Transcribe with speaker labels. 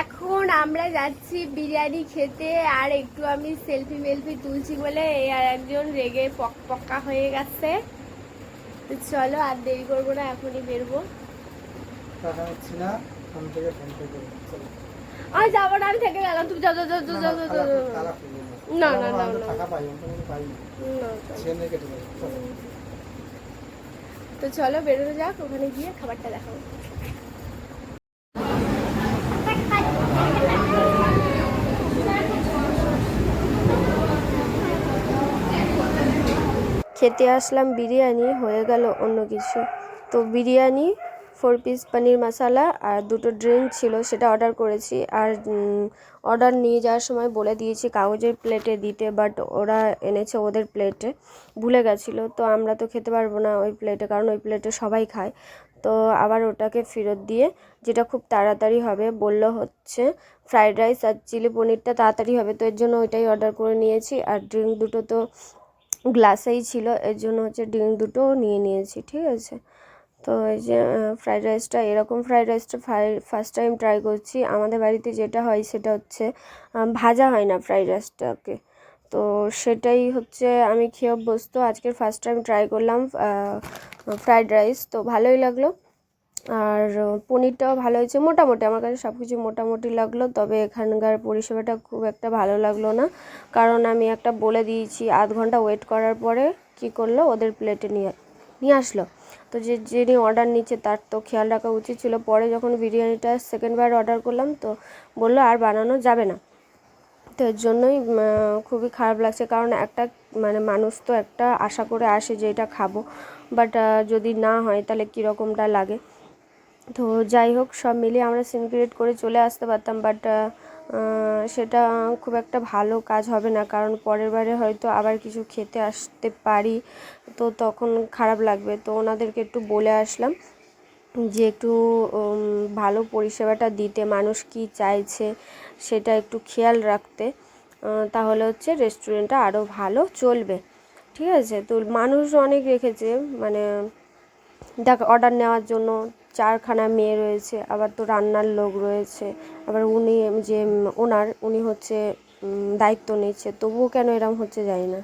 Speaker 1: এখন আমরা যাচ্ছি বিরিয়ানি খেতে আর একটু আমি সেলফি মেলফি তুলছি বলে এই আর একজন রেগে পক পক্কা হয়ে গেছে। তো চলো আর দেরি করব না এখনই বেরবো। আর যাব না আমি থেকে গেলাম তুমি যাও যাও যাও যাও
Speaker 2: না,
Speaker 1: যাও
Speaker 2: না, না।
Speaker 1: না, না,
Speaker 2: আমি। তো
Speaker 1: চলো বেরোনো যাক ওখানে গিয়ে খাবারটা দেখাবো। খেতে আসলাম, বিরিয়ানি, হয়ে গেল অন্য কিছু। তো বিরিয়ানি ফোর পিস পনির মশালা আর দুটো ড্রিঙ্ক ছিল, সেটা অর্ডার করেছি। আর অর্ডার নিয়ে যাওয়ার সময় বলে দিয়েছি কাগজের প্লেটে দিতে বাট ওরা এনেছে ওদের প্লেটে ভুলে গেছিল, তো আমরা তো খেতে পারব না ওই প্লেটে কারণ ওই প্লেটে সবাই খায়। তো আবার ওটাকে ফেরত দিয়ে, যেটা খুব তাড়াতাড়ি হবে, বলল হচ্ছে ফ্রাইড রাইস আর চিলি পনিরটা তাড়াতাড়ি হবে, তো এর জন্য ওইটাই অর্ডার করে নিয়েছি। আর ড্রিঙ্ক দুটো তো গ্লাসেই ছিল, এর জন্য হচ্ছে ডিম দুটো নিয়ে নিয়েছি, ঠিক আছে? তো এই যে ফ্রাইড রাইসটা এরকম ফ্রাইড রাইসটা ফার্স্ট টাইম ট্রাই করছি। আমাদের বাড়িতে যেটা হয় সেটা হচ্ছে ভাজা হয় না ফ্রাইড রাইসটাকে তো সেটাই হচ্ছে আমি খেয়ে অভ্যস্ত। আজকের ফার্স্ট টাইম ট্রাই করলাম ফ্রাইড রাইস তো ভালোই লাগল। আর পনিরটাও ভালো হয়েছে। মোটামুটি আমার কাছে সব কিছু মোটামুটি লাগল, তবে এখানকার পরিষেবাটা খুব একটা ভালো লাগল না। কারণ আমি একটা বলে দিয়েছি, আধ ঘণ্টা ওয়েট করার পরে কি করল, ওদের প্লেটে নিয়ে নিয়ে আসলো। তো যে, যিনি অর্ডার নিচ্ছে তার তো খেয়াল রাখা উচিত ছিল। পরে যখন বিরিয়ানিটা সেকেন্ডবার অর্ডার করলাম, তো বলল আর বানানো যাবে না। তো এর জন্যই খুবই খারাপ লাগছে। কারণ একটা মানে মানুষ তো একটা আশা করে আসে যে এটা খাব। বাট যদি না হয় তাহলে কীরকমটা লাগে? তো যাই হোক, সব মিলিয়ে আমরা সিন ক্রিয়েট করে চলে আসতে পারতাম বাট সেটা খুব একটা ভালো কাজ হবে না, কারণ পরের বারে হয়তো আবার কিছু খেতে আসতে পারি, তো তখন খারাপ লাগবে। তো ওনাদেরকে একটু বলে আসলাম যে একটু ভালো পরিষেবাটা দিতে, মানুষ কি চাইছে সেটা একটু খেয়াল রাখতে তাহলে হচ্ছে রেস্টুরেন্টটা আরও ভালো চলবে। ঠিক আছে? তো মানুষ অনেক রেখেছে মানে দেখ অর্ডার নেওয়ার জন্য চারখানা মেয়ে রয়েছে, আবার তো রান্নার লোক রয়েছে, আবার উনি যে ওনার উনি হচ্ছে দায়িত্ব নিচ্ছে, তবুও কেন এরম হচ্ছে জানি না।